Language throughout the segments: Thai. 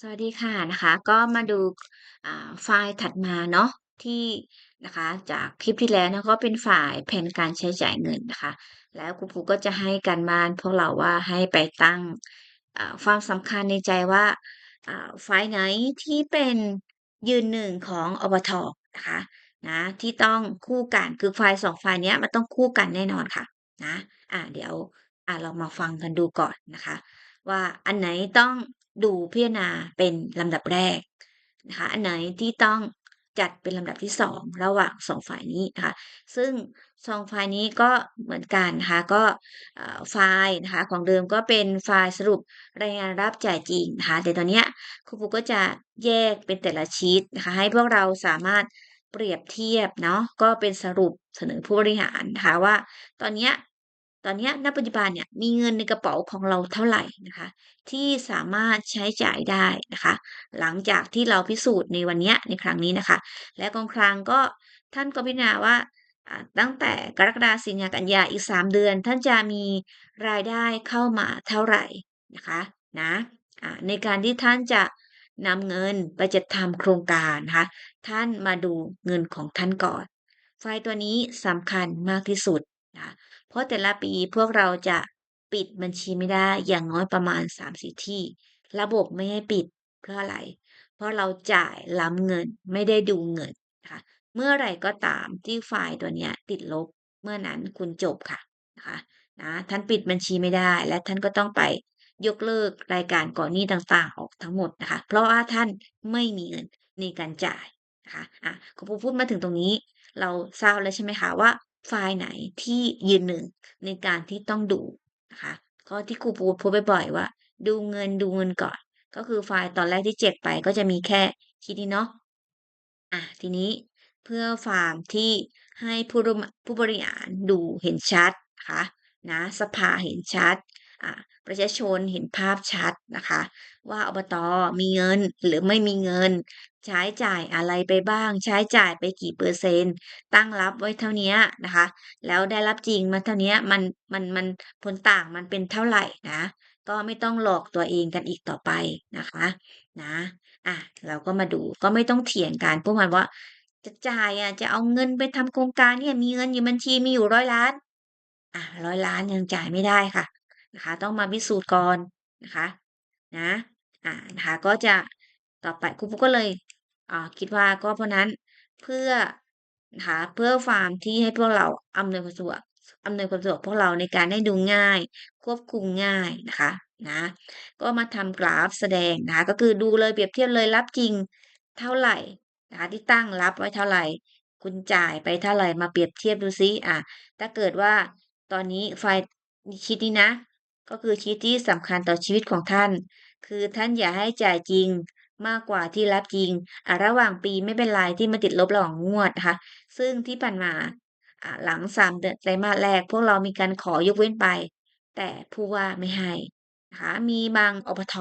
สวัสดีค่ะนะคะ ก็มาดู อ่า ไฟล์ถัดมาเนาะที่นะคะจากคลิปที่แล้วนะก็เป็นฝ่ายแผนการใช้จ่ายเงินนะคะ แล้วคุณครูก็จะให้การบ้านพวกเราว่าให้ไปตั้งความสำคัญในใจว่าไฟล์ไหนที่เป็นยืนหนึ่งของอบทนะคะนะที่ต้องคู่กันคือไฟล์สองไฟล์เนี้ยมันต้องคู่กันแน่นอนค่ะนะอ่าเดี๋ยวอ่าเรามาฟังกันดูก่อนนะคะ ว่าอันไหนต้อง ดูพิจารณาเป็นลำดับแรกนะคะอันไหนที่ต้องจัดเป็นลำดับที่ 2 ระหว่าง 2 ฝ่ายนี้นะคะซึ่ง 2 ฝ่ายนี้ก็เหมือนกันนะคะก็ไฟล์นะคะของเดิมก็เป็นไฟล์สรุปรายงานรับจ่ายจริงนะคะแต่ตอนเนี้ยครูครูก็จะแยกเป็นแต่ละชีตนะคะให้พวกเราสามารถเปรียบเทียบเนาะก็เป็นสรุปเสนอผู้บริหารนะคะว่า ตอนเนี้ย ตอนนี้ยณปัจจุบันเนี่ยมีเงินในกระเป๋าของเราเท่าไหร่นะคะ ที่สามารถใช้จ่ายได้นะคะ หลังจากที่เราพิสูจน์ในวันนี้ในครั้งนี้นะคะ และกองคลังก็ท่านก็พิจารณาว่าตั้งแต่กรกฎาสิงหากันยาอีก 3 เดือน ท่านจะมีรายได้เข้ามาเท่าไหร่นะคะนะในการที่ท่านจะนำเงินไปจัดทำโครงการนะคะท่านมาดูเงินของท่านก่อน ไฟล์ตัวนี้สำคัญมากที่สุด นะเพราะแต่ละปีพวกเราจะปิดบัญชีไม่ได้อย่างน้อยประมาณ3-4ที่ ระบบไม่ให้ปิดเพราะอะไร เพราะเราจ่ายล้ำเงินไม่ได้ดูเงินนะคะเมื่อไรก็ตามที่ไฟล์ตัวเนี้ยติดลบเมื่อนั้นคุณจบค่ะนะคะนะท่านปิดบัญชีไม่ได้ และท่านก็ต้องไปยกเลิกรายการก่อนหนี้ต่างๆ ออกทั้งหมดนะคะ เพราะว่าท่านไม่มีเงินในการจ่ายนะคะอะพอพูดมาถึงตรงนี้ เราทราบแล้วใช่ไหมคะว่า ไฟล์ไหนที่ยืนหนึ่งในการที่ต้องดูนะคะ ก็ที่ครูพูดพูดบ่อยๆว่า ดูเงินดูเงินก่อน ก็คือไฟล์ตอนแรกที่เจ็กไปก็จะมีแค่คิดนี้เนาะอะทีนี้เพื่อฟาร์มที่ให้ผู้ร่วมผู้บริหารดูเห็นชัดนะคะนะสภาเห็นชัดอะ ประชาชนเห็นภาพชัดนะคะ ว่าอบตมีเงินหรือไม่มีเงิน ใช้จ่ายอะไรไปบ้าง ใช้จ่ายไปกี่เปอร์เซ็นต์ ตั้งรับไว้เท่านี้นะคะ แล้วได้รับจริงมาเท่านี้มันมันมันผลต่างมันเป็นเท่าไหร่นะ ก็ไม่ต้องหลอกตัวเองกันอีกต่อไปนะคะนะอะเราก็มาดูก็ไม่ต้องเถียงกันพวกมันว่าจะจ่ายอะจะเอาเงินไปทำโครงการเนี่ยมีเงินอยู่บัญชีมีอยู่100ล้านอะ100ล้านยังจ่ายไม่ได้ค่ะ นะคะ ต้องมาพิสูจน์ก่อนนะคะนะอ่านะคะก็จะต่อไปครูปุ๊กก็เลยอ่าคิดว่าก็เพราะนั้นเพื่อนะคะเพื่อความที่ให้พวกเราอำนวยความสะดวกอำนวยความสะดวกพวกเราในการให้ดูง่าย ควบคุมง่ายนะคะนะก็มาทำกราฟแสดงนะคะก็คือดูเลยเปรียบเทียบเลยรับจริงเท่าไหรนะคะที่ตั้งรับไว้เท่าไหร่คุณจ่ายไปเท่าไหร่มาเปรียบเทียบดูซิอ่าถ้าเกิดว่าตอนนี้ไฟล์ชีตนี้นะ ก็คือชีตที่สำคัญต่อชีวิตของท่าน คือท่านอย่าให้จ่ายจริงมากกว่าที่รับจริงอ่าระหว่างปีไม่เป็นไรที่มันติดลบหว่างงวดนะคะซึ่งที่ผ่านมาอ่าหลัง3เดือนไตรมาสแรก พวกเรามีการขอยกเว้นไป แต่ผู้ว่าไม่ให้นะคะมีบางอบท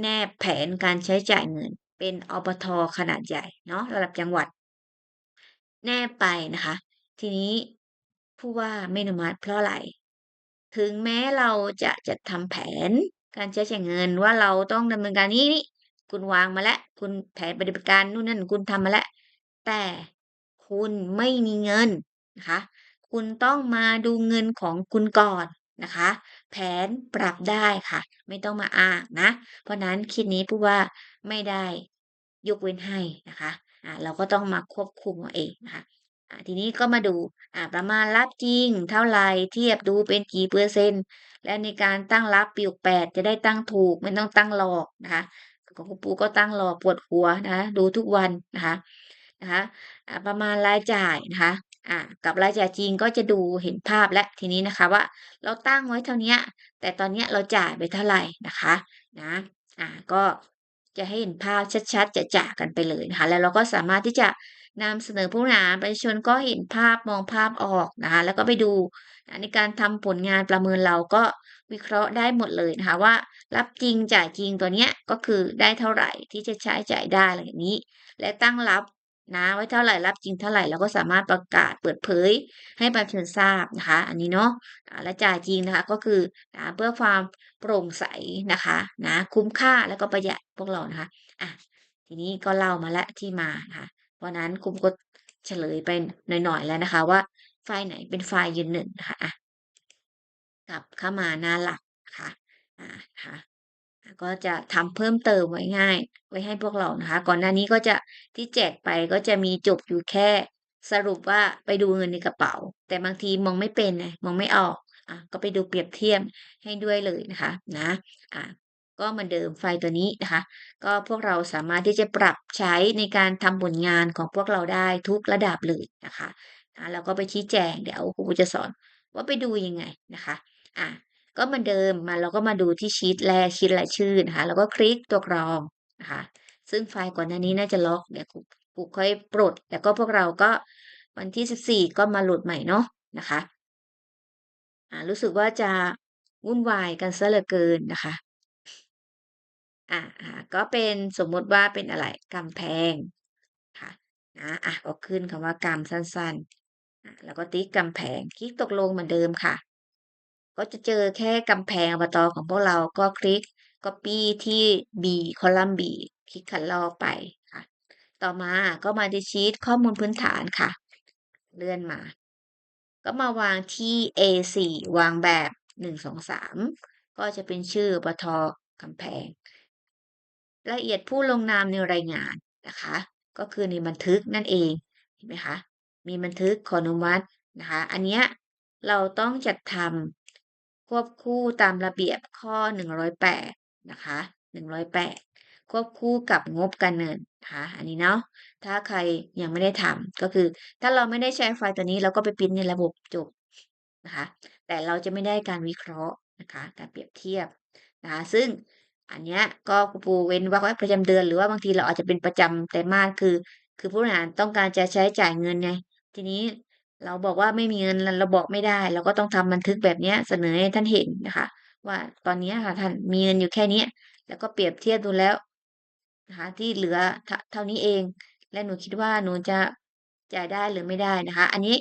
แนบแผนการใช้จ่ายเงิน เป็นอบทขนาดใหญ่เนาะระดับจังหวัด แนบไปนะคะ ทีนี้ผู้ว่าไม่อนุมัติเพราะอะไร ถึงแม้เราจะจัดทำแผน การใช้จ่ายเงินว่าเราต้องดำเนินการนี้นี่คุณวางมาแล้ว คุณแผนปฏิบัติการนู่นนั่นคุณทำมาแล้วแต่คุณไม่มีเงินนะคะ คุณต้องมาดูเงินของคุณก่อนนะคะ แผนปรับได้ค่ะ ไม่ต้องมาอ้างนะ เพราะนั้นเคสนี้ผู้ว่าไม่ได้ยกเว้นให้นะคะอ่าเราก็ต้องมาควบคุมเอาเองนะคะ อ่าทีนี้ก็มาดูอ่าประมาณรับจริงเท่าไรเทียบดูเป็นกี่เปอร์เซ็นต์ และในการตั้งรับปี68จะได้ตั้งถูกไม่ต้องตั้งหลอกนะคะของคุณปู่ก็ตั้งหลอกปวดหัวนะคะดูทุกวันนะคะนะคะประมาณรายจ่ายนะคะอ่ากับรายจ่ายจริงก็จะดูเห็นภาพแล้วทีนี้นะคะว่า เราตั้งไว้เท่านี้แต่ตอนนี้เราจ่ายไปเท่าไหร่นะคะนะอ่าก็จะให้เห็นภาพชัดๆจะๆกันไปเลยนะคะแล้วเราก็สามารถที่จะ นำเสนอผู้หาประชาชนก็เห็นภาพมองภาพออกนะคะแล้วก็ไปดูนะในการทำผลงานประเมินเราก็วิเคราะห์ได้หมดเลยนะคะว่า รับจริงจ่ายจริงตัวเนี้ยก็คือได้เท่าไหร่ที่จะใช้จ่ายได้อะไรอย่างนี้ และตั้งรับนะไว้เท่าไหร่รับจริงเท่าไหร่เราก็สามารถประกาศเปิดเผยให้ประชาชนทราบนะคะอันนี้เนาะและจ่ายจริงนะคะก็คืออ่าเพื่อความโปร่งใสนะคะนะคุ้มค่าแล้วก็ประหยัดพวกเรานะคะอะทีนี้ก็เล่ามาแล้วที่มานะคะ เพราะนั้นครูก็เฉลยไปหน่อยๆแล้วนะคะ ว่าไฟล์ไหนเป็นไฟล์ยืนหนึ่งนะคะอะกลับเข้ามาหน้าหลักนะคะอ่านะคะก็จะทำเพิ่มเติมไว้ง่าย ไว้ให้พวกเรานะคะ ก่อนหน้านี้ก็จะที่แจกไปก็จะมีจบอยู่แค่ สรุปว่าไปดูเงินในกระเป๋า แต่บางทีมองไม่เป็นไงมองไม่ออกอะก็ไปดูเปรียบเทียบให้ด้วยเลยนะคะนะอะ ก็เหมือนเดิมไฟล์ตัวนี้นะคะ ก็พวกเราสามารถที่จะปรับใช้ในการทำผลงานของพวกเราได้ทุกระดับเลยนะคะนะแล้วก็ไปชี้แจงเดี๋ยวครูจะสอนว่าไปดูยังไงนะคะอะก็เหมือนเดิมมาเราก็มาดูที่ชีตแรกชีตรายชื่อนะคะแล้วก็คลิกตัวกรองนะคะซึ่งไฟล์ก่อนหน้านี้น่าจะล็อกเดี๋ยวครูค่อยปลดแล้วก็พวกเราก็วันที่สิบสี่ก็มาโหลดใหม่เนาะนะคะอ่ารู้สึกว่าจะวุ่นวายกันซะเหลือเกินนะคะ อ่าก็เป็นสมมุติว่าเป็นอะไรกำแพงค่ะนะอะก็ขึ้นคำว่ากำสั้นๆ แล้วก็ติ๊กกำแพงคลิกตกลงเหมือนเดิมค่ะ ก็จะเจอแค่กำแพงอบตของพวกเราก็คลิก Copy ที่ B คอลัมน์ B คลิกคัดลอกไปค่ะ ต่อมาก็มาที่ชีตข้อมูลพื้นฐานค่ะ เลื่อนมา ก็มาวางที่ A4 วางแบบ 1 2 3 ก็จะเป็นชื่ออบตกำแพง ละเอียดผู้ลงนามในรายงานนะคะ ก็คือในบันทึกนั่นเองเห็นไหมคะมีบันทึกขออนุมัตินะคะ อันเนี้ยเราต้องจัดทำควบคู่ตามระเบียบข้อ 108 นะคะ 108 ควบคู่กับงบการเงินนะคะอันนี้เนาะถ้าใครยังไม่ได้ทำก็คือ ถ้าเราไม่ได้ใช้ไฟล์ตัวนี้เราก็ไปพิมพ์ในระบบจบนะคะ แต่เราจะไม่ได้การวิเคราะห์นะคะ การเปรียบเทียบนะคะ ซึ่ง อันเนี้ยก็ครูปูเว้นวรรคไว้ประจำเดือนหรือว่าบางทีเราอาจจะเป็นประจำไตรมาสคือ คือผู้บริหารต้องการจะใช้จ่ายเงินไงทีนี้เราบอกว่าไม่มีเงินเราบอกไม่ได้ เราก็ต้องทำบันทึกแบบเนี้ยเสนอให้ท่านเห็นนะคะ ว่าตอนนี้ค่ะท่านมีเงินอยู่แค่นี้แล้วก็เปรียบเทียบดูแล้วนะคะที่เหลือเท่านี้เอง และหนูคิดว่าหนูจะจ่ายได้หรือไม่ได้นะคะ อันนี้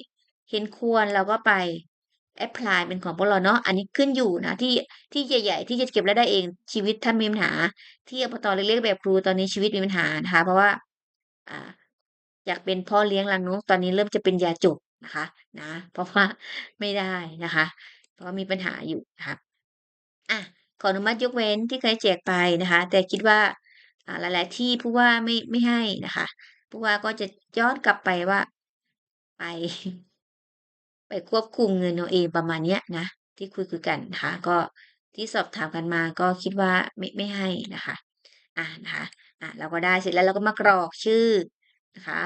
เห็นควรเราก็ไป แอพพลายเป็นของพวกเราเนาะอันนี้ขึ้นอยู่นะที่ที่ใหญ่ ๆ ที่จะเก็บรายได้เองชีวิตท่านมีปัญหา ที่อบตเล็กๆแบบครูตอนนี้ชีวิตมีปัญหานะคะเพราะว่าอ่าอยากเป็นพ่อเลี้ยงรังนกตอนนี้เริ่มจะเป็นยาจกนะคะนะเพราะว่าไม่ได้นะคะ เพราะมีปัญหาอยู่นะคะอะขออนุมัติยกเว้นที่เคยแจกไปนะคะ แต่คิดว่าอ่าหลาย ๆ ที่ผู้ว่าไม่ไม่ให้นะคะผู้ว่าก็จะย้อนกลับไปว่าไป ไปควบคุมเงินเอาเองประมาณเนี้ยนะ ที่คุยคุยกันนะคะ ก็ที่สอบถามกันมาก็คิดว่าไม่ไม่ให้นะคะอ่านะคะอ่าเราก็ได้เสร็จแล้วเราก็มากรอกชื่อนะคะ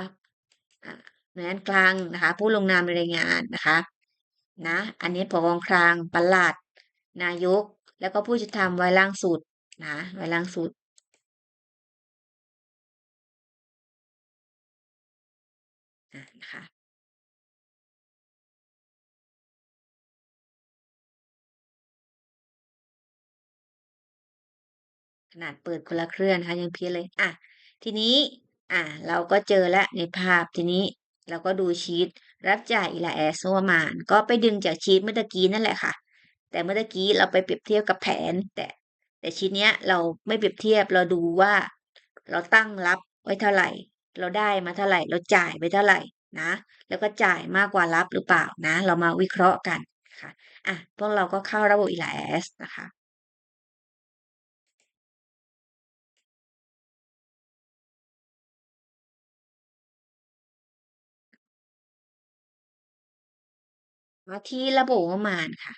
อ่าหน่วยงานกลางนะคะ ผู้ลงนามในรายงานนะคะนะอันนี้ผอกองคลังปลัด นายก แล้วก็ผู้จะทำไว้ล่างสุดนะไว้ล่างสุด นาดเปิดคนละเครื่องนะคะยังเพี้ยนเลยอะทีนี้อะเราก็เจอแล้วในภาพทีนี้เราก็ดูชีตรับจ่ายอิละแอสวมานก็ไปดึงจากชีตเมื่อกี้นั่นแหละค่ะ แต่เมื่อกี้เราไปเปรียบเทียบกับแผน แต่ แต่ชีตเนี้ยเราไม่เปรียบเทียบเราดูว่า เราตั้งรับไว้เท่าไหร่ เราได้มาเท่าไหร่ เราจ่ายไปเท่าไหร่นะ แล้วก็จ่ายมากกว่ารับหรือเปล่านะ เรามาวิเคราะห์กันค่ะอะพวกเราก็เข้าระบบอิละแอสนะคะ มาที่ระบบประมาณค่ะ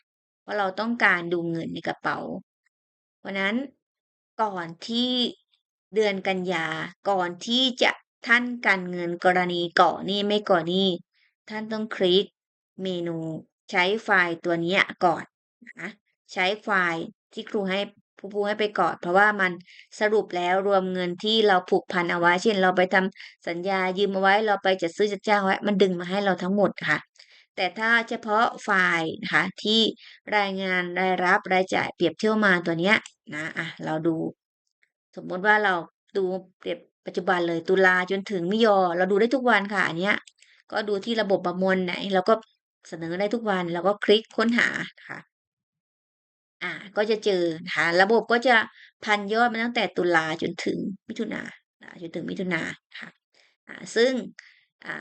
ว่าเราต้องการดูเงินในกระเป๋า เพราะนั้นก่อนที่เดือนกันยาก่อนที่จะท่านการเงินกรณีก่อนี้ไม่ก่อนี้ท่านต้องคลิกเมนูใช้ไฟล์ตัวนี้ก่อนนะใช้ไฟล์ที่ครูให้ผู้ผู้ให้ไปก่อน เพราะว่ามันสรุปแล้วรวมเงินที่เราผูกพันเอาไว้ เช่น เราไปทำสัญญายืมเอาไว้ เราไปจัดซื้อจัดจ้างไว้ มันดึงมาให้เราทั้งหมดค่ะ แต่ถ้าเฉพาะไฟล์นะคะที่รายงานรายรับรายจ่ายเปรียบเทียบมาตัวเนี้ยนะอะเราดู สมมติว่าเราดูเปรียบปัจจุบันเลยตุลาจนถึงมิยอ เราดูได้ทุกวันค่ะอันเนี้ยก็ดูที่ระบบประมวลไหนเราก็เสนอได้ทุกวันเราก็คลิกค้นหาค่ะอ่าก็จะเจอนะคะระบบก็จะพันยอดมาตั้งแต่ตุลาจนถึงมิถุนาอ่าจนถึงมิถุนาค่ะอ่าซึ่งอ่า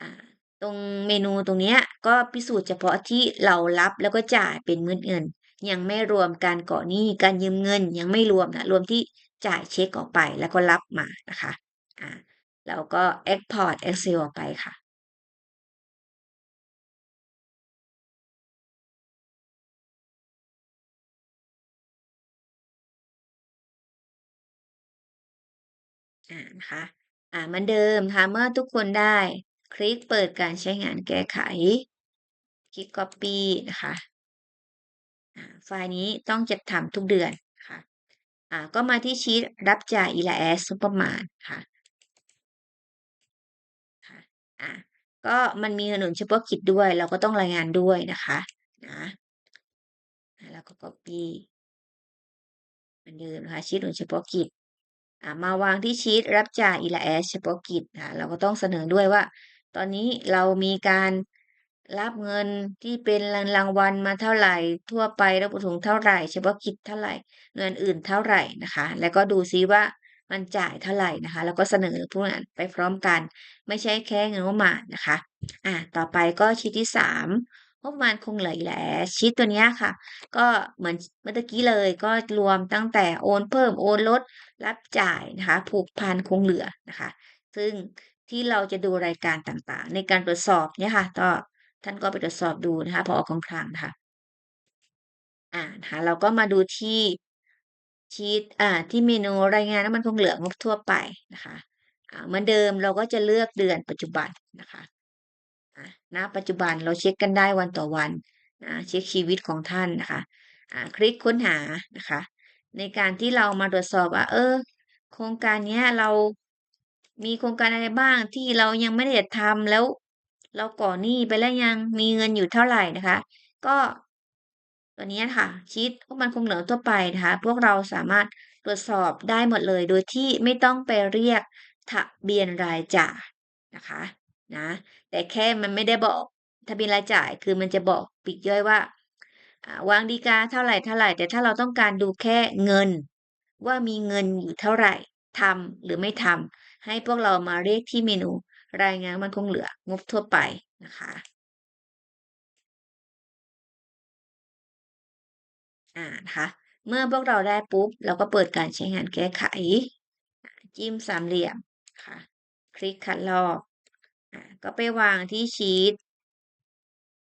อ่า ตรงเมนูตรงนี้ก็พิสูจน์เฉพาะที่เรารับแล้วก็จ่ายเป็นเม็ดเงิน ยังไม่รวมการก่อหนี้การยืมเงินยังไม่รวมนะรวมที่จ่ายเช็กออกไปแล้วก็รับมานะคะอ่าแล้วก็ Export Excel ออกไปค่ะอ่านะคะอ่ามือนเดิมนะคะเมื่อทุกคนได้ คลิกเปิดการใช้งานแก้ไข คลิก Copy นะคะไฟล์นี้ต้องจัดทำทุกเดือนค่ะอ่าก็มาที่ชีตรับจ่าย IRS งบประมาณค่ะค่ะอ่าก็มันมีเงินหนุนเฉพาะกิจด้วย เราก็ต้องรายงานด้วยนะคะนะแล้วก็ Copy เหมือนเดิมนะคะชีตหนุนเฉพาะกิจอ่ามาวางที่ชีตรับจ่าย IRS เฉพาะกิจนะเราก็ต้องเสนอด้วยว่า ตอนนี้เรามีการรับเงินที่เป็นเงินรางวัลมาเท่าไหร่ ทั่วไปรับประสงเท่าไหร่ เฉพาะกิจเท่าไหร่เงินอื่นเท่าไหร่นะคะ แล้วก็ดูซิว่ามันจ่ายเท่าไหร่นะคะ แล้วก็เสนอพวกนั้นไปพร้อมกัน ไม่ใช่แค่เงินงบประมาณนะคะ อ่าต่อไปก็ชีตที่3งบประมาณคงเหลือ IRS ชีตตัวเนี้ยค่ะ ก็เหมือนเมื่อกี้เลยก็รวมตั้งแต่โอนเพิ่มโอนลดรับจ่ายนะคะ ผูกพันคงเหลือนะคะ ซึ่ง ที่เราจะดูรายการต่างๆ ในการตรวจสอบเนี่ยค่ะก็ท่านก็ไปตรวจสอบดูนะคะผอ.กองคลังค่ะอ่านะคะเราก็มาดูที่ชีตอ่าที่เมนูรายงานน้ำมันคงเหลืองบทั่วไปนะคะอ่าเหมือนเดิมเราก็จะเลือกเดือนปัจจุบันนะคะอ่าณปัจจุบันเราเช็กกันได้วันต่อวันนะเช็กชีวิตของท่านนะคะอ่าคลิกค้นหานะคะ ในการที่เรามาตรวจสอบว่าเออโครงการเนี้ยเรา มีโครงการอะไรบ้างที่เรายังไม่ได้ทำแล้ว เราก่อหนี้ไปแล้วยังมีเงินอยู่เท่าไหร่นะคะ ก็ตัวนี้ค่ะชีตงบประมาณคงเหลือทั่วไปนะคะ พวกเราสามารถตรวจสอบได้หมดเลย โดยที่ไม่ต้องไปเรียกทะเบียนรายจ่ายนะคะนะแต่แค่มันไม่ได้บอกทะเบียนรายจ่ายคือมันจะบอกปลีกย่อยว่าวางฎีกาเท่าไหรๆแต่ถ้าเราต้องการดูแค่เงิน ว่ามีเงินอยู่เท่าไหร่ทำหรือไม่ทำ ให้พวกเรามาเรียกที่เมนูรายงานมันคงเหลืองบทั่วไปนะคะอ่านะคะเมื่อพวกเราได้ปุ๊บ เราก็เปิดการใช้งานแก้ไข จิ้มสามเหลี่ยมค่ะ คลิกคัดลอกอ่าก็ไปวางที่ชีต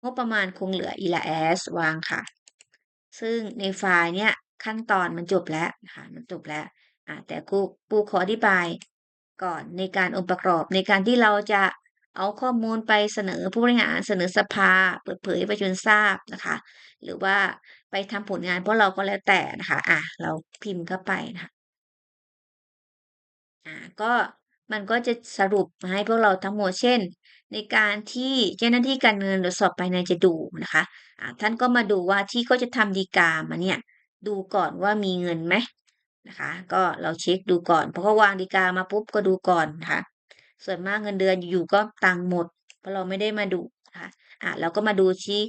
งบประมาณคงเหลือ IRS วางค่ะ ซึ่งในไฟล์เนี้ยขั้นตอนมันจบแล้วนะคะมันจบแล้วอ่าแต่ครูครูขออธิบาย ก่อนในการองค์ประกอบในการที่เราจะเอาข้อมูลไปเสนอผู้บริหารเสนอสภา เปิดเผยประชาชนทราบนะคะ หรือว่าไปทำผลงานพวกเราก็แล้วแต่นะคะอาเราพิมพ์เข้าไปนะคะอ่าก็มันก็จะสรุปมาให้พวกเราทั้งหมดเช่น ในการที่เจ้าหน้าที่การเงินตรวจสอบภายในจะดูนะคะอ่าท่านก็มาดูว่าที่เขาจะทำฎีกามาเนี่ยดูก่อนว่ามีเงินไหม นะคะ ก็เราเช็กดูก่อนพอเขาวางฎีกามาปุ๊บก็ดูก่อนนะคะส่วนมากเงินเดือนอยู่ๆก็ตังค์หมด เพราะเราไม่ได้มาดูนะคะอ่าเราก็มาดูที่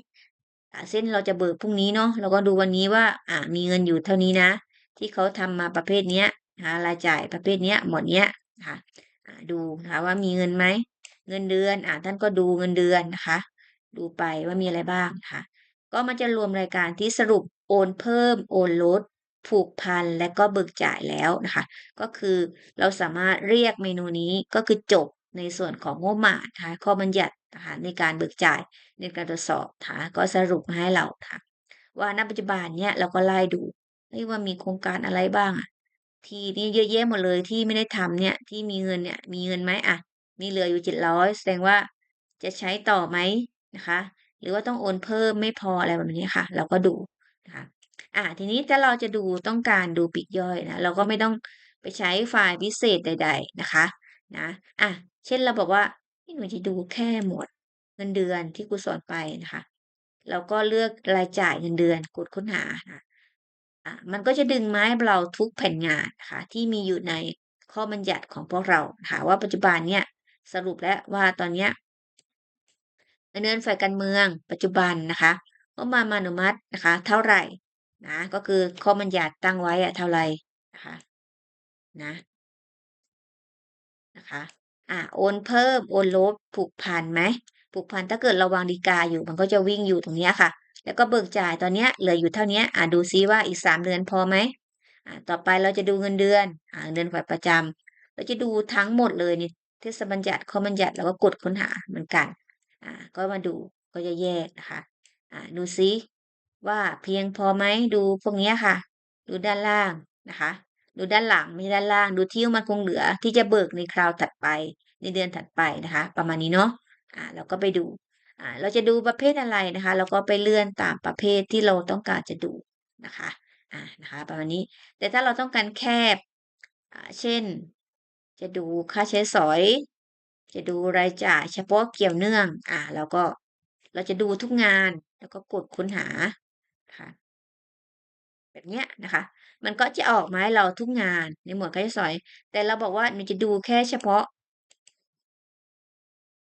อ่าเช่นเราจะเบิกพรุ่งนี้เนาะเราก็ดูวันนี้ว่า อ่ามีเงินอยู่เท่านี้นะ ที่เขาทำมาประเภทเนี้ยนะคะรายจ่ายประเภทเนี้ยหมดเนี้ยะคะอ่าดูนะคะว่ามีเงินไหมเงินเดือนอ่าท่านก็ดูเงินเดือนนะคะ ดูไปว่ามีอะไรบ้างนะคะก็มันจะรวมรายการที่สรุปโอนเพิ่มโอนลด ผูกพันและก็เบิกจ่ายแล้วนะคะ ก็คือเราสามารถเรียกเมนูนี้ก็คือจบในส่วนของงบประมาณนะคะข้อบัญญัตินะคะในการเบิกจ่ายในการตรวจสอบนะคะก็สรุปมาให้เราค่ะว่าณปัจจุบันเนี้ยเราก็ไล่ดูว่ามีโครงการอะไรบ้างอะที่นี่เยอะแยะหมดเลยที่ไม่ได้ทำเนี่ยที่มีเงินเนี่ยมีเงินไหมอะมีเหลืออยู่700แสดงว่าจะใช้ต่อไหมนะคะ หรือว่าต้องโอนเพิ่มไม่พออะไรแบบนี้ค่ะ เราก็ดูนะคะ อ่าทีนี้ถ้าเราจะดูต้องการดูปีกย่อยนะเราก็ไม่ต้องไปใช้ไฟล์พิเศษใด ๆนะคะนะอะเช่นเราบอกว่าเฮ้ยหนูจะดูแค่หมวดเงินเดือนที่ครูสอนไปนะคะเราก็เลือกรายจ่ายเงินเดือนกดค้นหาค่ะอ่ามันก็จะดึงไม้เราทุกแผ่นงานนะคะที่มีอยู่ในข้อบัญญัติของพวกเราค่ะว่าปัจจุบันเนี่ยสรุปแล้วว่าตอนเนี้ยเงินเดือนฝ่ายการเมืองปัจจุบันนะคะงบประมานุมัตินะคะ เท่าไหร่ นะก็คือข้อบัญญัติตั้งไว้อะเท่าไหร่นะคะนะนะคะอ่าโอนเพิ่มโอนลดผูกพันไหมผูกพันถ้าเกิดเราวางฎีกาอยู่มันก็จะวิ่งอยู่ตรงเนี้ยค่ะ แล้วก็เบิกจ่ายตอนเนี้ยเหลืออยู่เท่านี้อ่าดูซิว่าอีกสามเดือนพอไหมอ่าต่อไปเราจะดูเงินเดือนอ่าเงินเดือนฝ่ายประจำเราจะดูทั้งหมดเลยนี่เทศบัญญัติข้อบัญญัติแล้วก็กดค้นหาเหมือนกันอ่าก็มาดูก็จะแยกนะคะอ่าดูซิ ว่าเพียงพอไหมดูพวกนี้ค่ะ ดูด้านล่างนะคะ ดูด้านหลังไม่ด้านล่าง ดูที่มันคงเหลือที่จะเบิกในคราวถัดไป ในเดือนถัดไปนะคะ ประมาณนี้เนาะอ่าเราก็ไปดูอ่าเราจะดูประเภทอะไรนะคะเราก็ไปเลื่อนตามประเภทที่เราต้องการจะดูนะคะอ่านะคะประมาณนี้แต่ถ้าเราต้องการแคบอ่าเช่น จะดูค่าใช้สอย จะดูรายจ่ายเฉพาะเกี่ยวเนื่องอ่าเราก็เราจะดูทุกงานแล้วก็กดค้นหา ค่ะ แบบเนี้ยนะคะ มันก็จะออกมาให้เราทุกงานในหมวดค่าใช้สอยแต่เราบอกว่ามันจะดูแค่เฉพาะ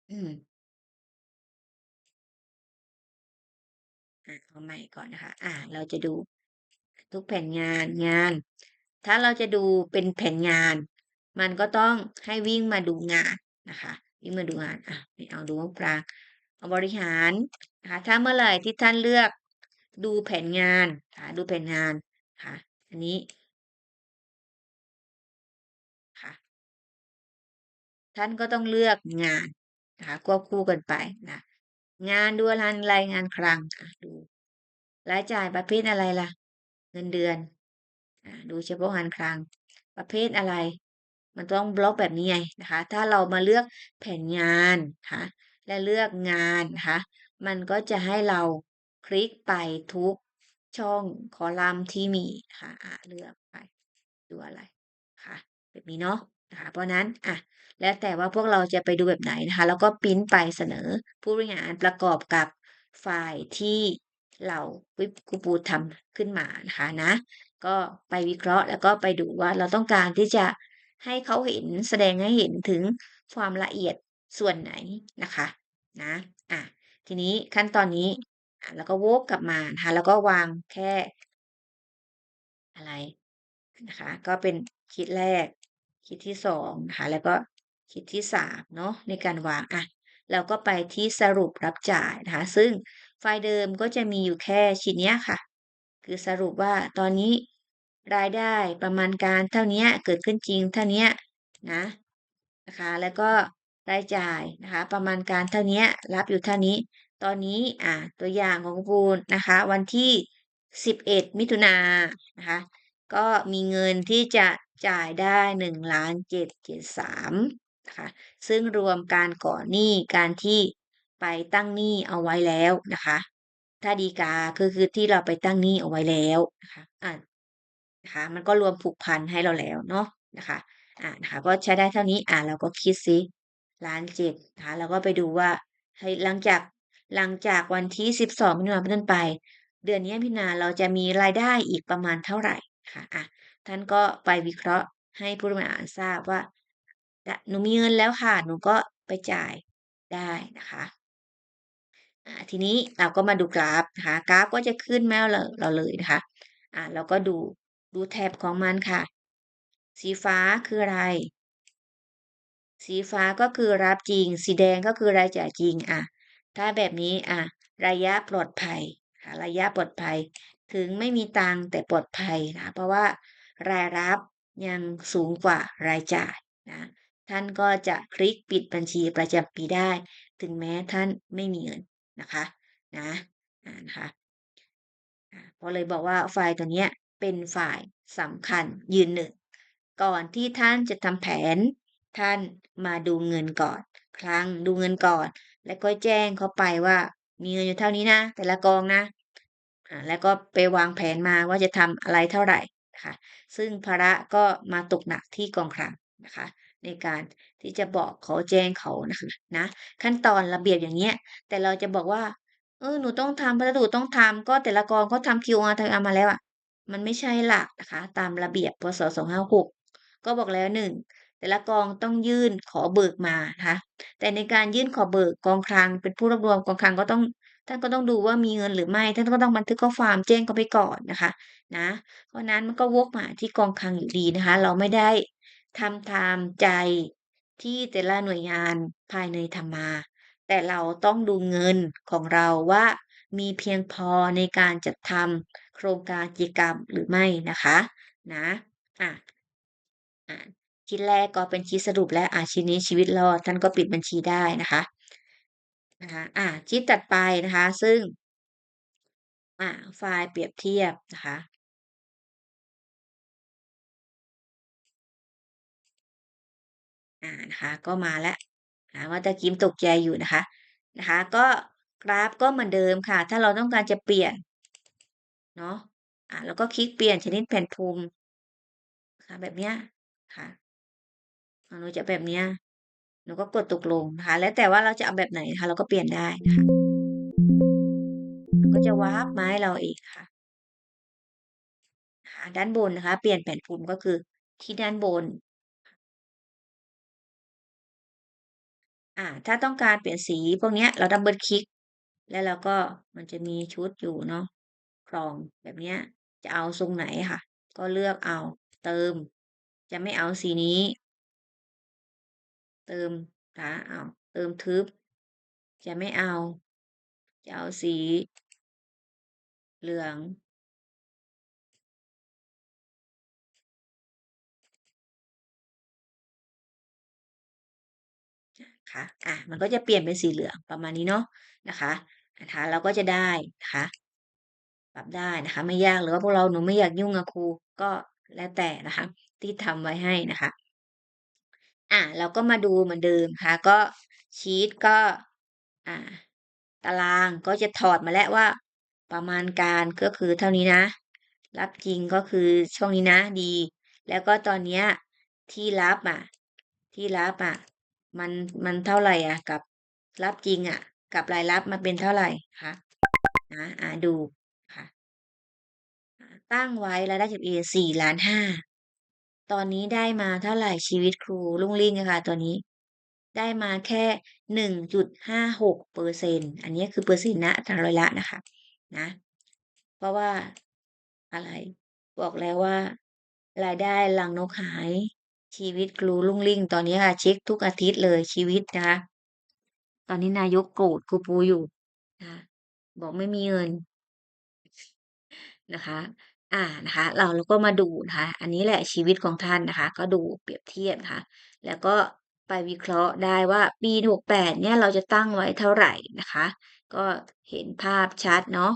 อืม อ่าเอาใหม่ก่อนนะคะ อ่า เราจะดูทุกแผนงานงาน ถ้าเราจะดูเป็นแผนงาน มันก็ต้องให้วิ่งมาดูงานนะคะ วิ่งมาดูงาน อะไม่เอาดูงบกลางเอาบริหารนะคะ ถ้าเมื่อไหร่ที่ท่านเลือก ดูแผนงานค่ะดูแผนงานค่ะ อันนี้ค่ะ ท่านก็ต้องเลือกงานนะคะควบคู่กันไปนะงานดูอะไรายงานคลังอะดูรายจ่ายประเภทอะไรล่ะ เงินเดือนอดูเฉพาะงานคลังประเภทอะไร มันต้องบล็อกแบบนี้ไงนะคะ ถ้าเรามาเลือกแผนงานนะคะและเลือกงานนะคะ มันก็จะให้เรา คลิกไปทุกช่องคอลัมน์ที่มีนะคะอะเลือกไปดูอะไรค่ะแบบนี้เนาะนะคะเพราะนั้นอะแล้วแต่ว่าพวกเราจะไปดูแบบไหนนะคะ แล้วก็ปริ้นไปเสนอผู้บริหารประกอบกับไฟล์ที่เราวิปกูปูทำขึ้นมานะคะนะ ก็ไปวิเคราะห์แล้วก็ไปดูว่าเราต้องการที่จะให้เขาเห็นแสดงให้เห็นถึงความละเอียดส่วนไหนนะคะนะอะทีนี้ขั้นตอนนี้ แล้วก็วกกลับมานะคะแล้วก็วางแค่ อะไรนะคะ ก็เป็นคิดแรก คิดที่สองนะคะแล้วก็คิดที่สามเนาะในการวางอะเราก็ไปที่สรุปรับจ่ายนะคะ ซึ่งไฟล์เดิมก็จะมีอยู่แค่ชิ้นนี้ค่ะ คือสรุปว่าตอนนี้รายได้ประมาณการเท่านี้เกิดขึ้นจริงเท่านี้นะนะคะ แล้วก็รายจ่ายนะคะ ประมาณการเท่านี้รับอยู่เท่านี้ ตอนนี้อ่าตัวอย่างของคูณนะคะ วันที่สิบเอ็ดมิถุนายนนะคะ ก็มีเงินที่จะจ่ายได้หนึ่งล้านเจ็ดเจ็ดสามนะคะซึ่งรวมการก่อหนี้การที่ไปตั้งหนี้เอาไว้แล้วนะคะ ถ้าดีกาคือคือที่เราไปตั้งหนี้เอาไว้แล้วนะคะอ่านะคะมันก็รวมผูกพันให้เราแล้วเนาะนะคะอ่านะคะก็ใช้ได้เท่านี้อ่าเราก็คิดซิล้านเจ็ดนะคะเราก็ไปดูว่าเฮ้หลังจาก หลังจากวันที่สิบสองมิถุนายนเป็นต้นไป เดือนนี้พี่นาเราจะมีรายได้อีกประมาณเท่าไหร่ค่ะอะท่านก็ไปวิเคราะห์ให้ผู้บริหารทราบว่าหนูมีเงินแล้วค่ะหนูก็ไปจ่ายได้นะคะอ่าทีนี้เราก็มาดูกราฟนะคะกราฟก็จะขึ้นแม่เราเราเลยนะคะอ่าเราก็ดูดูแถบของมันค่ะ สีฟ้าคืออะไร สีฟ้าก็คือรับจริง สีแดงก็คือรายจ่ายจริงอะ ถ้าแบบนี้อะระยะปลอดภัยค่ะระยะปลอดภัย ถึงไม่มีตังแต่ปลอดภัยนะเพราะว่ารายรับยังสูงกว่ารายจ่ายนะท่านก็จะคลิกปิดบัญชีประจำปีได้ ถึงแม้ท่านไม่มีเงินนะคะนะนะคะเพราะเลยบอกว่าไฟล์ตัวนี้เป็นไฟล์สำคัญยืนหนึ่ง ก่อนที่ท่านจะทำแผน ท่านมาดูเงินก่อน ครั้งดูเงินก่อน แล้วก็แจ้งเขาไปว่ามีเงินอยู่เท่านี้นะ แต่ละกองนะแล้วก็ไปวางแผนมาว่าจะทำอะไรเท่าไหร่นะคะซึ่งภาระก็มาตกหนักที่กองคลังนะคะ ในการที่จะบอกเขาแจ้งเขานะคะนะ ขั้นตอนระเบียบอย่างเนี้ย แต่เราจะบอกว่า เออหนูต้องทำพัสดุต้องทำก็แต่ละกองเขาทำ QR ทำมาแล้วอะมันไม่ใช่หลักนะคะ ตามระเบียบพศสองห้าหกก็บอกแล้ว1 แต่ละกองต้องยื่นขอเบิกมานะคะแต่ในการยื่นขอเบิกกองคลัง เป็นผู้รวบรวมกองคลังก็ต้องท่านก็ต้องดูว่ามีเงินหรือไม่ ท่านก็ต้องบันทึกข้อความแจ้งเขาไปก่อนนะคะ นะ เพราะนั้นมันก็วกมาที่กองคลังอยู่ดีนะคะ เราไม่ได้ทำตามใจที่แต่ละหน่วยงานภายในทำมา แต่เราต้องดูเงินของเราว่ามีเพียงพอในการจัดทำโครงการกิจกรรมหรือไม่นะคะ นะอะอ่า ชิ้นแรกก็เป็นชิ้นสรุปแล้วอาชิ้นนี้ชีวิตรอดท่านก็ปิดบัญชีได้นะคะนะคะอ่าชิ้นถัดไปนะคะ ซึ่งอ่าไฟล์เปรียบเทียบนะคะอานะคะก็มาแล้วหาว่าตะกี้ตกใจอยู่นะคะนะคะ ก็กราฟก็เหมือนเดิมค่ะ ถ้าเราต้องการจะเปลี่ยนเนาะอ่าเราก็คลิกเปลี่ยนชนิดแผ่นภูมิค่ะแบบเนี้ยค่ะ หนูจะแบบเนี้ยหนูก็กดตกลงนะคะ แล้วแต่ว่าเราจะเอาแบบไหนนะคะ เราก็เปลี่ยนได้นะคะมันก็จะวาร์ปมาให้เราอีกค่ะหาด้านบนนะคะ เปลี่ยนแผ่นภูมิก็คือที่ด้านบน อ่า ถ้าต้องการเปลี่ยนสีพวกเนี้ยเราดับเบิลคลิก แล้วเราก็มันจะมีชุดอยู่เนาะกล่องแบบเนี้ยจะเอาทรงไหนค่ะ ก็เลือกเอาเติม จะไม่เอาสีนี้ เติมนะคะอ้าเติมทึบ จะไม่เอา จะเอาสี เหลือง นะคะอ่ามันก็จะเปลี่ยนเป็นสีเหลืองประมาณนี้เนาะนะคะนะคะเราก็จะได้นะคะปรับได้นะคะ ไม่ยากหรือว่าพวกเราหนูไม่อยากยุ่งอะครูก็แล้วแต่นะคะ ที่ทำไว้ให้นะคะ อ่าเราก็มาดูเหมือนเดิมนะคะก็ชีตก็อ่าตารางก็จะถอดมาแล้วว่า ประมาณการก็คือเท่านี้นะ รับจริงก็คือช่วงนี้นะดี แล้วก็ตอนเนี้ยที่รับอะ ที่รับอะ มันมันเท่าไหร่อะ กับรับจริงอะ กับรายรับมันเป็นเท่าไหร่คะ?นะอ่าดูค่ะ ตั้งไว้รายได้จาก A 4,500,000 ตอนนี้ได้มาเท่าไหร่ชีวิตครูรุ่งริ่งอะค่ะตัวนี้ ได้มาแค่1.56%อันนี้คือเปอร์เซ็นต์ณอัตราร้อยละนะคะ นะ เพราะว่าอะไร บอกแล้วว่า รายได้รังนกหายชีวิตครูรุ่งริ่ง ตอนนี้ค่ะเช็กทุกอาทิตย์เลยชีวิตนะคะตอนนี้นายกโกรธครูปูอยู่นะบอกไม่มีเงินนะคะ อ่านะคะ เราเราก็มาดูนะคะ อันนี้แหละชีวิตของท่านนะคะ ก็ดูเปรียบเทียบนะคะ แล้วก็ไปวิเคราะห์ได้ว่าปี68เนี่ยเราจะตั้งไว้เท่าไหร่นะคะ ก็เห็นภาพชัดเนาะ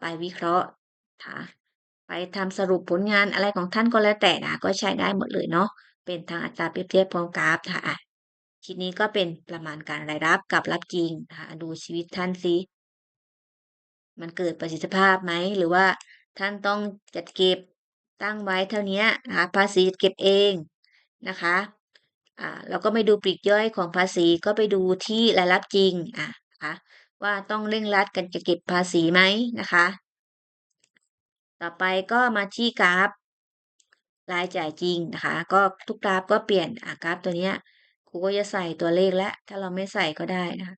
ไปวิเคราะห์นะคะไปทำสรุปผลงานอะไรของท่านก็แล้วแต่นะก็ใช้ได้หมดเลยเนาะเป็นทางอัตราเปรียบเทียบพร้อมกราฟคะอะชิ้นนี้ก็เป็นประมาณการรายรับกับรับจริงนะคะดูชีวิตท่านสิมันเกิดประสิทธิภาพไหมหรือว่า ท่านต้องจัดเก็บตั้งไว้เท่าเนี้ยนะคะภาษีเก็บเองนะคะอ่าเราก็ไม่ดูปลีกย่อยของภาษีก็ไปดูที่รายรับจริงอ่านะคะว่าต้องเร่งรัดกันจะเก็บภาษีไหมนะคะ ต่อไปก็มาที่กราฟรายจ่ายจริงนะคะ ก็ทุกกราฟก็เปลี่ยนอ่ากราฟตัวเนี้ยครูก็จะใส่ตัวเลขแล้วถ้าเราไม่ใส่ก็ได้นะคะ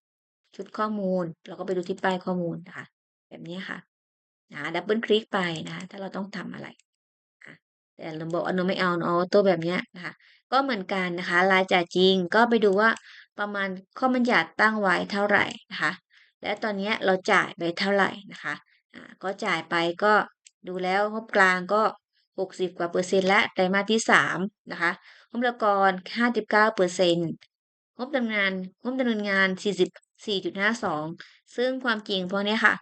ชุดข้อมูลเราก็ไปดูที่ป้ายข้อมูลนะคะ แบบนี้ค่ะ นะดับเบิลคลิกไปนะคะถ้าเราต้องทำอะไรอะแต่หนูบอกว่าหนูไม่เอาหนูเอาออโตแบบเนี้ยนะคะก็เหมือนกันนะคะรายจ่ายจริงก็ไปดูว่าประมาณข้อบัญญัติตั้งไว้เท่าไหร่นะคะและตอนเนี้ยเราจ่ายไปเท่าไหร่นะคะก็จ่ายไปก็ดูแล้วงบกลางก็ 60 กว่าเปอร์เซ็นต์แล้วไตรมาสที่3นะคะงบบุรากร 59%งบดำเนินงานงบดำเนินงาน 44.52 ซึ่งความจริงพวกเนี้ยค่ะ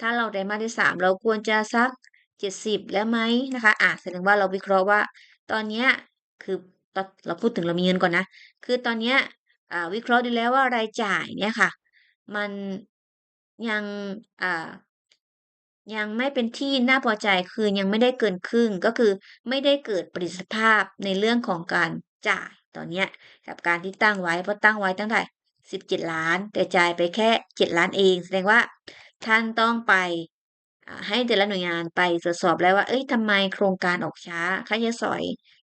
ถ้าเราไตรมาสที่3เราควรจะสัก70แล้วไหมนะคะอ่าแสดงว่าเราวิเคราะห์ว่า ตอนเนี้ยคือตเราพูดถึงเรามีเงินก่อนนะ คือตอนเนี้ยวิเคราะห์ดูแล้วว่ารายจ่ายเนี่ยค่ะ มันยังยังไม่เป็นที่น่าพอใจคือยังไม่ได้เกินครึ่งก็คือไม่ได้เกิดประสิทธิภาพในเรื่องของการจ่ายตอนเนี้ยกับการที่ตั้งไว้เพราะตั้งไว้ตั้งเท่าไร17,000,000แต่จ่ายไปแค่7,000,000เอง แสดงว่า ท่านต้องไปให้แต่ละหน่วยงานไปตรวจสอบแล้วว่าเฮ้ยทำไมโครงการออกช้า ค่าใช้สอย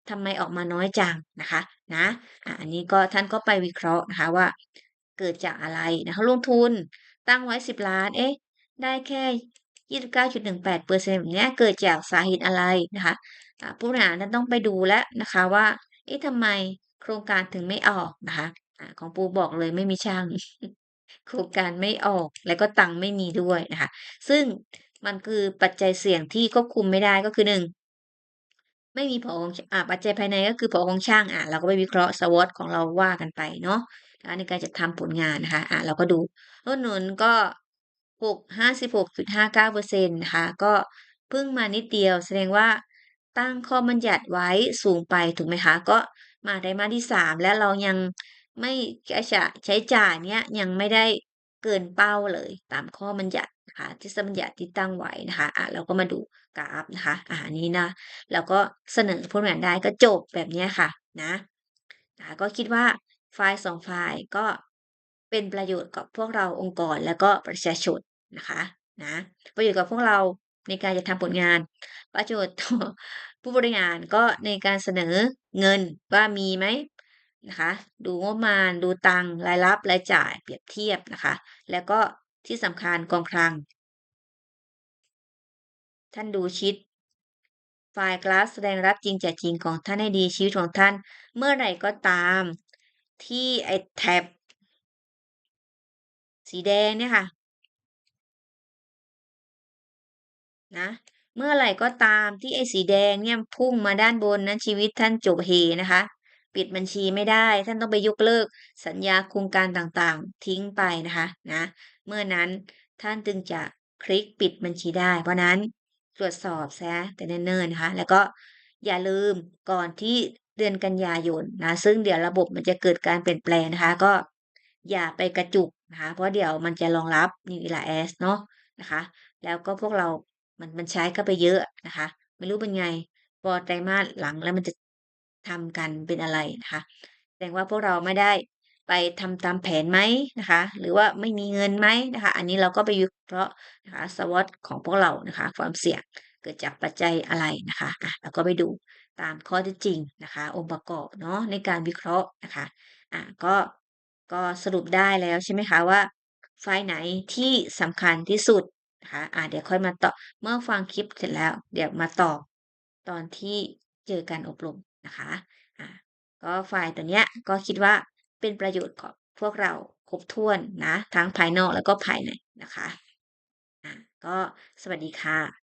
ทำไมออกมาน้อยจังนะคะ นะอันนี้ก็ท่านก็ไปวิเคราะห์นะคะว่า เกิดจากอะไรนะคะลงทุนตั้งไว้ 10 ล้าน เอ๊ะ ได้แค่29.18%แบบเนี้เกิดจากสาเหตุอะไรนะคะผู้บริหารท่านต้องไปดูแล้วนะคะว่า เอ๊ะทำไมโครงการถึงไม่ออกนะคะของปูบอกเลยไม่มีช่าง โครงการไม่ออก แล้วก็ตังค์ไม่มีด้วยนะคะ ซึ่งมันคือปัจจัยเสี่ยงที่ควบคุมไม่ได้ก็คือ1ไม่มีผอของอ่าปัจจัยภายในก็คือผอของช่างอ่าเราก็ไปวิเคราะห์ SWOT ของเราว่ากันไปเนาะในการจัดทำผลงานนะคะอ่าเราก็ดูต้นทุนก็6 56.59%นะคะก็เพิ่งมานิดเดียวแสดงว่าตั้งข้อบัญญัติไว้สูงไปถูกไหมคะ ก็มาไตรมาที่3แล้วเรายัง ไม่ใช้จะใช้จ่ายเนี้ยยังไม่ได้เกินเป้าเลยตามข้อบัญญัตินะคะทฤษบัญญัติที่ตั้งไว้นะคะอ่าเราก็มาดูกราฟนะคะอ่านี้นะเราก็เสนอผู้บริหารได้ก็จบแบบเนี้ยค่ะนะนะก็คิดว่าฝ่าย2ฝ่ายก็เป็นประโยชน์กับพวกเราองค์กรแล้วก็ประชาชนนะคะนะประโยชน์กับพวกเราในการจะทำผลงาน ประโยชน์ต่อผู้บริหารก็ในการเสนอเงินว่ามีไหม นะคะ ดูงบประมาณ ดูตังรายรับรายจ่ายเปรียบเทียบนะคะ แล้วก็ที่สำคัญกองคลัง ท่านดูชีตไฟล์กราฟแสดงรับจริงแจกจริงของท่านให้ดีชีวิตของท่าน เมื่อไหร่ก็ตาม ที่ไอ้แท็บสีแดงเนี่ยค่ะนะเมื่อไหร่ก็ตามที่ไอ้สีแดงเนี่ยพุ่งมาด้านบนนั้นชีวิตท่านจบเฮนะคะ ปิดบัญชีไม่ได้ ท่านต้องไปยกเลิก สัญญาโครงการต่างๆ ทิ้งไปนะคะนะ เมื่อนั้นท่านจึงจะคลิกปิดบัญชีได้ เพราะนั้นตรวจสอบซะแต่เนิ่นๆนะคะ แล้วก็อย่าลืมก่อนที่เดือนกันยายนนะ ซึ่งเดี๋ยวระบบมันจะเกิดการเปลี่ยนแปลงนะคะ ก็อย่าไปกระจุกนะคะ เพราะเดี๋ยวมันจะรองรับ New Era S เนาะนะคะ แล้วก็พวกเรา มันมันใช้เข้าไปเยอะนะคะ ไม่รู้เป็นไงพอไตรมาสหลังแล้วมันจะ ทำกันเป็นอะไรนะคะ แสดงว่าพวกเราไม่ได้ไปทำตามแผนไหมนะคะ หรือว่าไม่มีเงินไหมนะคะ อันนี้เราก็ไปวิเคราะห์นะคะ SWOT ของพวกเรานะคะ ความเสี่ยงเกิดจากปัจจัยอะไรนะคะอะเราก็ไปดูตามข้อเท็จจริงนะคะ องค์ประกอบเนาะในการวิเคราะห์นะคะอะก็ก็สรุปได้แล้วใช่ไหมคะว่า ไฟล์ไหนที่สำคัญที่สุดนะคะอ่าเดี๋ยวค่อยมาต่อเมื่อฟังคลิปเสร็จแล้ว เดี๋ยวมาตอบตอนที่เจอการอบรม นะคะอ่าก็ไฟล์ตัวเนี้ยก็คิดว่าเป็นประโยชน์กับพวกเราครบถ้วนนะ ทั้งภายนอกแล้วก็ภายในนะคะอ่าก็สวัสดีค่ะ